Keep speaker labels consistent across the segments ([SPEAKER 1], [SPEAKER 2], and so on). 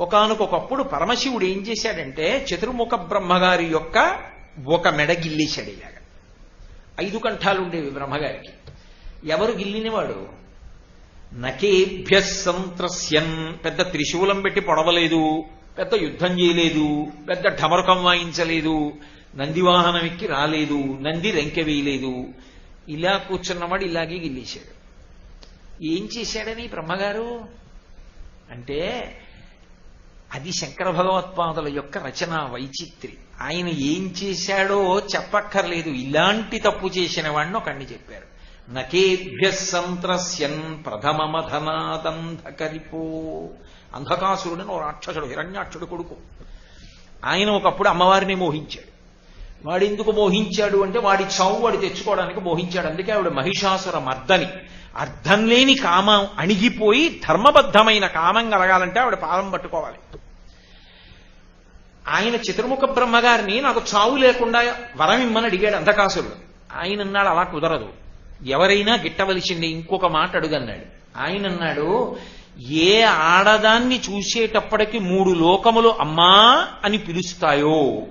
[SPEAKER 1] ఒకనకొకప్పుడు పరమశివుడు ఏం చేశాడంటే చతుర్ముఖ బ్రహ్మగారి యొక్క ఒక మెడ గిల్లేశాడు ఇలాగ. ఐదు కంఠాలు ఉండేవి బ్రహ్మగారికి. ఎవరు గిల్లినవాడు? నకేభ్య సంత్రస్యన్. పెద్ద త్రిశూలం పెట్టి పొడవలేదు పెద్ద యుద్ధం చేయలేదు పెద్ద ఢమరకం వాయించలేదు నందివాహనం ఎక్కి రాలేదు నంది రెంకె వేయలేదు. ఇలా కూర్చున్నవాడు ఇలాగే గిల్లేశాడు. ఏం చేశాడని బ్రహ్మగారు? అంటే అది శంకర భగవత్పాదుల యొక్క రచన వైచిత్రి ఆయన ఏం చేశాడో చెప్పక్కర్లేదు. ఇలాంటి తప్పు చేసిన వాడిని ఒకడిని చెప్పారు. నకేభ్య సంత్రస్యన్ ప్రథమమధనాదంధకరిపో. అంధకాసురుడని ఓ రాక్షసుడు హిరణ్యాక్షుడు కొడుకు. ఆయన ఒకప్పుడు అమ్మవారిని మోహించాడు. వాడు ఎందుకు మోహించాడు అంటే వాడి చావు వాడు తెచ్చుకోవడానికి మోహించాడు. అందుకే ఆవిడ మహిషాసుర మర్దని. అర్థం లేని కామం అణిగిపోయి ధర్మబద్ధమైన కామం కలగాలంటే ఆవిడ పాదం పట్టుకోవాలి. ఆయన చతుర్ముఖ బ్రహ్మగారిని నాకు చావు లేకుండా వరం ఇమ్మని అడిగాడు అంధకాసురుడు. ఆయన అన్నాడు అలా కుదరదు. ఎవరైనా గిట్టవలసింది ఇంకొక మాట అడుగన్నాడు. ఆయన అన్నాడు ఏ ఆడదాన్ని చూసేటప్పటికి మూడు లోకములు అమ్మా అని పిలుస్తాయో.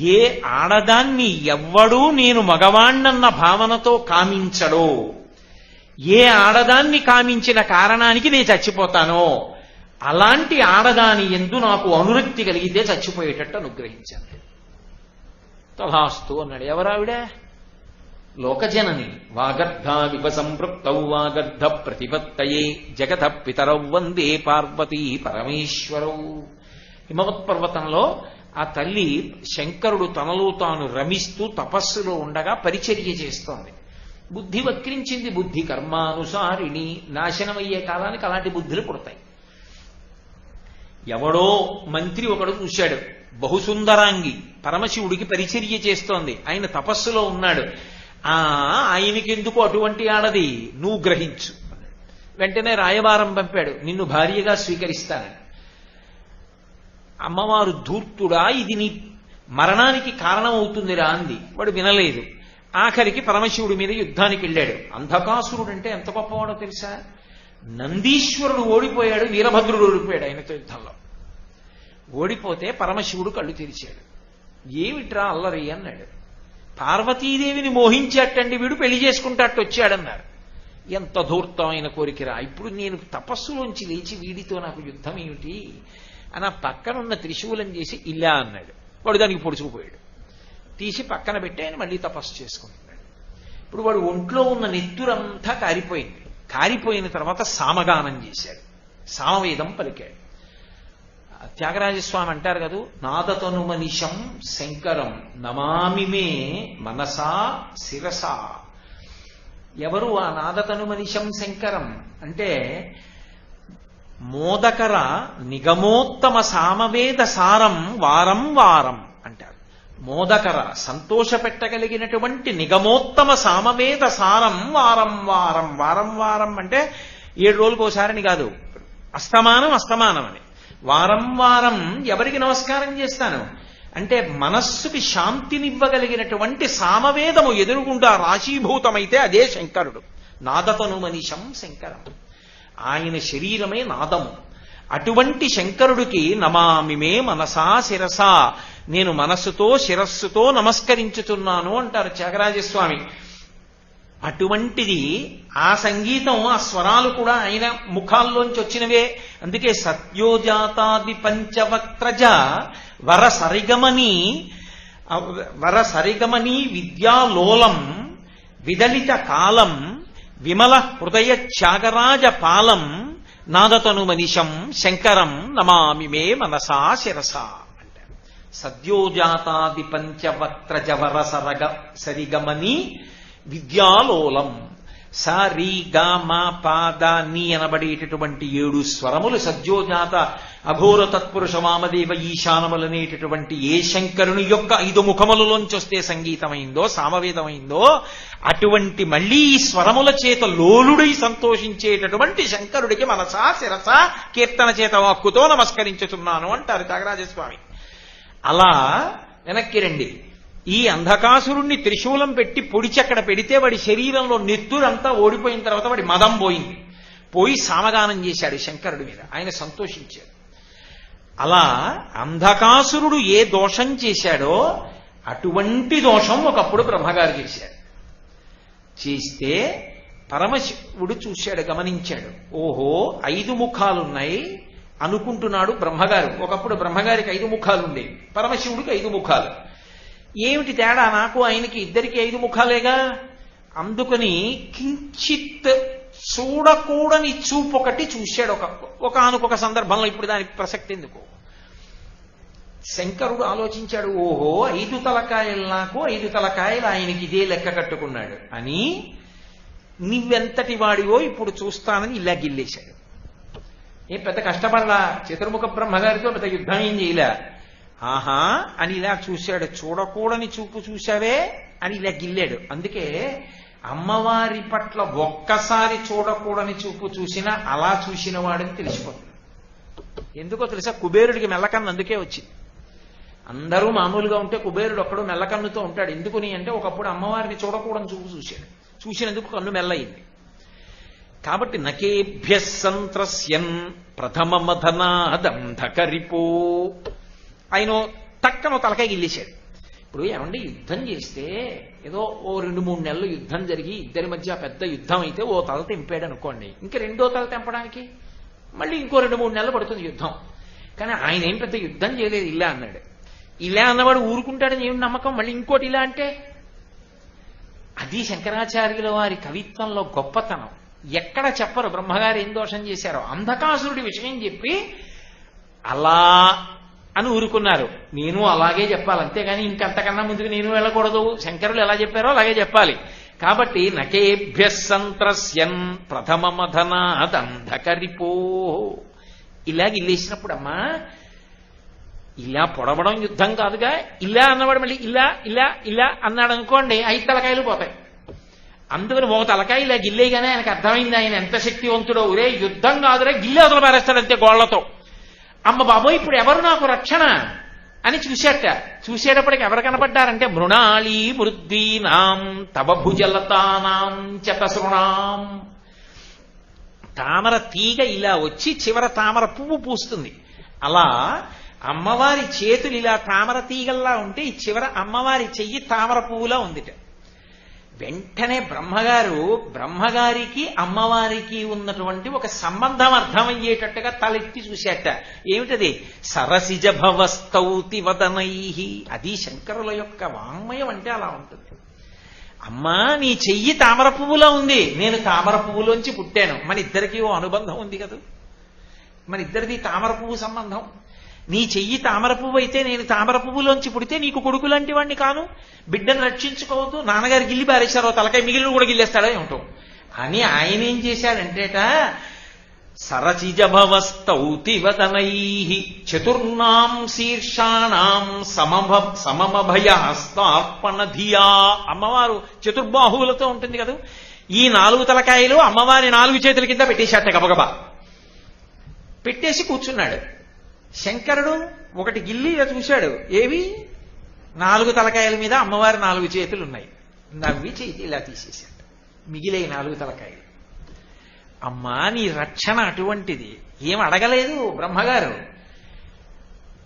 [SPEAKER 1] ఏ ఆడదాన్ని ఎవ్వడూ నేను మగవాణ్ణన్న భావనతో కామించడో. ఏ ఆడదాన్ని కామించిన కారణానికి నేను చచ్చిపోతానో. అలాంటి ఆడదాని ఎందు నాకు అనురక్తి కలిగితే చచ్చిపోయేటట్టు అనుగ్రహించాను. తథాస్తు అన్నాడు ఎవరావిడే? లోకజనని. వాగర్ధ వివ సంపృక్తౌ వాగర్ధ ప్రతిపత్తయే జగత పితరౌ వందే పార్వతీ పరమేశ్వరౌ. హిమవత్పర్వతంలో ఆ తల్లి శంకరుడు తనలో తాను రమిస్తూ తపస్సులో ఉండగా పరిచర్య చేస్తోంది. బుద్ధి వక్రించింది బుద్ధి కర్మానుసారిణి. నాశనమయ్యే కాలానికి అలాంటి బుద్ధులు పుడతాయి. ఎవడో మంత్రి ఒకడు చూశాడు. బహుసుందరాంగి పరమశివుడికి పరిచర్య చేస్తోంది. ఆయన తపస్సులో ఉన్నాడు. ఆ ఆయనకెందుకు అటువంటి ఆడది? నువ్వు గ్రహించు. వెంటనే రాయబారం పంపాడు. నిన్ను భార్యగా స్వీకరిస్తానని అమ్మవారు ధూర్తుడా ఇది నీ మరణానికి కారణమవుతుందిరా అంది. వాడు వినలేదు. ఆఖరికి పరమశివుడి మీద యుద్ధానికి వెళ్ళాడు. అంధకాసురుడు అంటే ఎంత గొప్పవాడో తెలుసా? నందీశ్వరుడు ఓడిపోయాడు వీరభద్రుడు ఓడిపోయాడు ఆయనతో యుద్ధంలో. ఓడిపోతే పరమశివుడు కళ్ళు తెరిచాడు. ఏమిట్రా అల్లరి అన్నాడు. పార్వతీదేవిని మోహించేటండి వీడు పెళ్ళి చేసుకుంటాట్టు వచ్చాడన్నారు. ఎంత ధూర్తమైన కోరికరా. ఇప్పుడు నేను తపస్సులోంచి లేచి వీడితో నాకు యుద్ధం ఏమిటి? అని ఆ పక్కనున్న త్రిశూలం చేసి ఇలా అన్నాడు. వాడు దానికి పొడుచుకుపోయాడు. తీసి పక్కన పెట్టి ఆయన మళ్ళీ తపస్సు చేసుకుంటున్నాడు. ఇప్పుడు వాడు ఒంట్లో ఉన్న నెత్తురంతా కారిపోయింది. కారిపోయిన తర్వాత సామగానం చేశాడు. సామవేదం పలికాడు. త్యాగరాజస్వామి అంటారు కదూ నాదతను మనిషం శంకరం నమామిమే మనసా శిరసా. ఎవరు ఆ నాదతను మనిషం శంకరం? అంటే మోదకర నిగమోత్తమ సామవేద సారం వారం వారం. మోదకర సంతోషపెట్టగలిగినటువంటి నిగమోత్తమ సామవేద సారం వారం వారం వారం వారం అంటే ఏడు రోజులకు ఒకసారిని కాదు. అస్తమానం అస్తమానం అని. వారం వారం ఎవరికి నమస్కారం చేస్తాను? అంటే మనస్సుకి శాంతినివ్వగలిగినటువంటి సామవేదము ఎదురుగుండా రాశీభూతమైతే అదే శంకరుడు. నాదతను మనిషం శంకరం. ఆయన శరీరమే నాదము. అటువంటి శంకరుడికి నమామిమే మనసా శిరసా. నేను మనస్సుతో శిరస్సుతో నమస్కరించుతున్నాను అంటారు త్యాగరాజస్వామి. అటువంటిది ఆ సంగీతం ఆ స్వరాలు కూడా ఆయన ముఖాల్లోంచి వచ్చినవే. అందుకే సత్యోజాతాది పంచవక్త్రజ వర సరిగమని వర సరిగమని విద్యాలోలం విదలిత కాలం విమల హృదయ త్యాగరాజ పాలం నాదతను మనిషం శంకరం నమామి మే మనసా శిరసా. సద్యోజాతాది సద్యోజాతాది పంచవక్త్రజవర సరగ సరిగమని విద్యాలోలం. సారీ రీ గ మా పాద నీ అనబడేటటువంటి ఏడు స్వరములు సద్యోజాత అఘోర తత్పురుష వామదేవ ఈశానములనేటటువంటి ఏ శంకరుని యొక్క ఐదు ముఖములలోంచి వస్తే సంగీతమైందో సామవేదమైందో అటువంటి మళ్ళీ ఈ స్వరముల చేత లోలుడై సంతోషించేటటువంటి శంకరుడికి మనసా శిరస కీర్తన చేత వాక్కుతో నమస్కరించుతున్నాను అంటారు త్యాగరాజస్వామి. అలా వెనక్కి రండి. ఈ అంధకాసురుణ్ణి త్రిశూలం పెట్టి పొడిచెక్కడ పెడితే వాడి శరీరంలో నెత్తురంతా ఓడిపోయిన తర్వాత వాడి మదం పోయింది. పోయి సామగానం చేశాడు శంకరుడి మీద. ఆయన సంతోషించాడు అలా అంధకాసురుడు ఏ దోషం చేశాడో అటువంటి దోషం ఒకప్పుడు బ్రహ్మగారు చేశాడు చేస్తే పరమశివుడు చూశాడు గమనించాడు. ఓహో ఐదు ముఖాలున్నాయి అనుకుంటున్నాడు బ్రహ్మగారు. ఒకప్పుడు బ్రహ్మగారికి ఐదు ముఖాలు ఉండేవి పరమశివుడికి ఐదు ముఖాలు. ఏమిటి తేడా? నాకు ఆయనకి ఇద్దరికి ఐదు ముఖాలేగా? అందుకని కించిత్ చూడకూడని చూపు ఒకటి చూశాడు. ఒక ఒకనొక సందర్భంలో ఇప్పుడు దానికి ప్రసక్తి ఎందుకు? శంకరుడు ఆలోచించాడు ఓహో ఐదు తలకాయలు నాకు ఐదు తలకాయలు ఆయనకి ఇదే లెక్క కట్టుకున్నాడు. అని నువ్వెంతటి వాడివో ఇప్పుడు చూస్తానని ఇలా గిల్లేశాడు. ఏ పెద్ద కష్టపడలా? చతుర్ముఖ బ్రహ్మగారితో పెద్ద యుద్ధం ఏం చేయలే. ఆహా అని ఇలా చూశాడు. చూడకూడని చూపు చూశావే? అని ఇలా గిల్లాడు. అందుకే అమ్మవారి పట్ల ఒక్కసారి చూడకూడని చూపు చూసినా అలా చూసిన వాడని తెలిసిపోతుంది ఎందుకో తెలుసా? కుబేరుడికి మెల్లకన్ను అందుకే వచ్చింది. అందరూ మామూలుగా ఉంటే కుబేరుడు ఒక్కడు మెల్లకన్నుతో ఉంటాడు. ఎందుకుని అంటే ఒకప్పుడు అమ్మవారిని చూడకూడని చూపు చూశాడు. చూసినందుకు కన్ను మెల్లయింది. కాబట్టి నకేభ్య సంత్రస్యన్ ప్రథమ మధనాదంధకరిపో ఆయన తక్కన తలకాయ గిల్లేశాడు. ఇప్పుడు ఏమండి యుద్ధం చేస్తే ఏదో ఓ రెండు మూడు నెలలు యుద్ధం జరిగి ఇద్దరి మధ్య పెద్ద యుద్ధం అయితే ఓ తల తెంపాడు అనుకోండి. ఇంకా రెండో తల తెంపడానికి మళ్ళీ ఇంకో రెండు మూడు నెలలు పడుతుంది యుద్ధం. కానీ ఆయన ఏం పెద్ద యుద్ధం చేయలేదు ఇలా అన్నాడు. ఇలా అన్నవాడు ఊరుకుంటాడని ఏం నమ్మకం? మళ్ళీ ఇంకోటి ఇలా అంటే? అది శంకరాచార్యుల వారి కవిత్వంలో గొప్పతనం. ఎక్కడ చెప్పరు బ్రహ్మగారు ఏం దోషం చేశారో. అంధకాసురుడి విషయం చెప్పి అలా అని ఊరుకున్నారు. నేను అలాగే చెప్పాలి అంతేగాని ఇంకంతకన్నా ముందుకు నేను వెళ్ళకూడదు. శంకరులు ఎలా చెప్పారో అలాగే చెప్పాలి. కాబట్టి నకేభ్య సంత్రస్యన్ ప్రథమ మధనాదంధకరిపో ఇలాగ గిల్లేసినప్పుడు అమ్మా ఇలా పొడవడం యుద్ధం కాదుగా. ఇలా అన్నవాడు మళ్ళీ ఇలా ఇలా ఇలా అన్నాడు అనుకోండి ఐదు తలకాయలు పోతాయి. అందుకని ఒక తలకాయ ఇలా గిల్లేగానే ఆయనకు అర్థమైంది ఆయన ఎంత శక్తివంతుడో. ఒరే యుద్ధం కాదురే గిల్లి అవతల పారేస్తాడంతే గోళ్ళతో అమ్మ బాబోయ్ ఇప్పుడు ఎవరు నాకు రక్షణ అని చూశాట చూసేటప్పటికి ఎవరు కనపడ్డారంటే మృణాళీ మృద్వీనాం తవ భుజలతానాం చతసృణాం. తామర తీగ ఇలా వచ్చి చివర తామర పువ్వు పూస్తుంది. అలా అమ్మవారి చేతులు ఇలా తామర తీగల్లా ఉంటే ఈ చివర అమ్మవారి చెయ్యి తామర పువ్వులా ఉందిట. వెంటనే బ్రహ్మగారు బ్రహ్మగారికి అమ్మవారికి ఉన్నటువంటి ఒక సంబంధం అర్థమయ్యేటట్టుగా తలెత్తి చూశాట ఏమిటది? సరసిజ భవస్తౌతి వదనై అది శంకరుల యొక్క వాంగ్మయం అంటే అలా ఉంటుంది. అమ్మా నీ చెయ్యి తామర పువ్వులో ఉంది. నేను తామర పువ్వులోంచి పుట్టాను. మన ఇద్దరికి ఓ అనుబంధం ఉంది కదా. మన ఇద్దరిది తామర పువ్వు సంబంధం. నీ చెయ్యి తామర పువ్వు అయితే నేను తామర పువ్వులోంచి పుడితే నీకు కొడుకు లాంటి వాడిని కాను. బిడ్డను రక్షించుకోవద్దు. నాన్నగారి గిల్లి పారేశారో తలకాయ మిగిలిన కూడా గిల్లేస్తాడో ఏమిటో. అని ఆయన ఏం చేశాడంటేట సరచిజభవస్తౌతి చతుర్ణాం చతుర్నాం శీర్షాణం సమభ సమమభయ హస్తార్పణ ధియా అమ్మవారు చతుర్బాహువులతో ఉంటుంది కదా. ఈ నాలుగు తలకాయలు అమ్మవారి నాలుగు చేతుల కింద పెట్టేశాట గబగబా. పెట్టేసి కూర్చున్నాడు. శంకరుడు ఒకటి గిల్లి ఇలా చూశాడు. ఏవి? నాలుగు తలకాయల మీద అమ్మవారి నాలుగు చేతులు ఉన్నాయి నవ్వి చేతి ఇలా తీసేశాడు. మిగిలే నాలుగు తలకాయలు. అమ్మా నీ రక్షణ అటువంటిది. ఏం అడగలేదు బ్రహ్మగారు.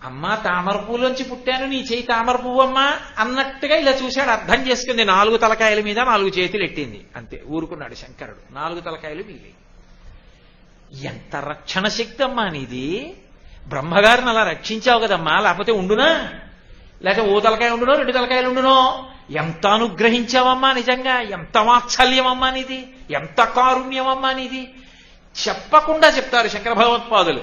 [SPEAKER 1] అమ్మా తామర పువ్వులోంచి పుట్టాను నీ చేయి తామరపువ్వు అమ్మా అన్నట్టుగా ఇలా చూశాడు. అర్థం చేసుకుంది నాలుగు తలకాయల మీద నాలుగు చేతులు ఎట్టింది. అంతే ఊరుకున్నాడు శంకరుడు. నాలుగు తలకాయలు మిగిలి ఎంత రక్షణ శక్తి అమ్మా నీది? బ్రహ్మగారిని అలా రక్షించావు కదమ్మా లేకపోతే ఉండునా? లేకపోతే ఓ తలకాయ ఉండునో రెండు తలకాయలు ఉండునో? ఎంత అనుగ్రహించావమ్మా నిజంగా? ఎంత వాత్సల్యమమ్మా నీది? ఎంత కారుణ్యమమ్మా నీది? చెప్పకుండా చెప్తారు శంకర భగవత్పాదులు.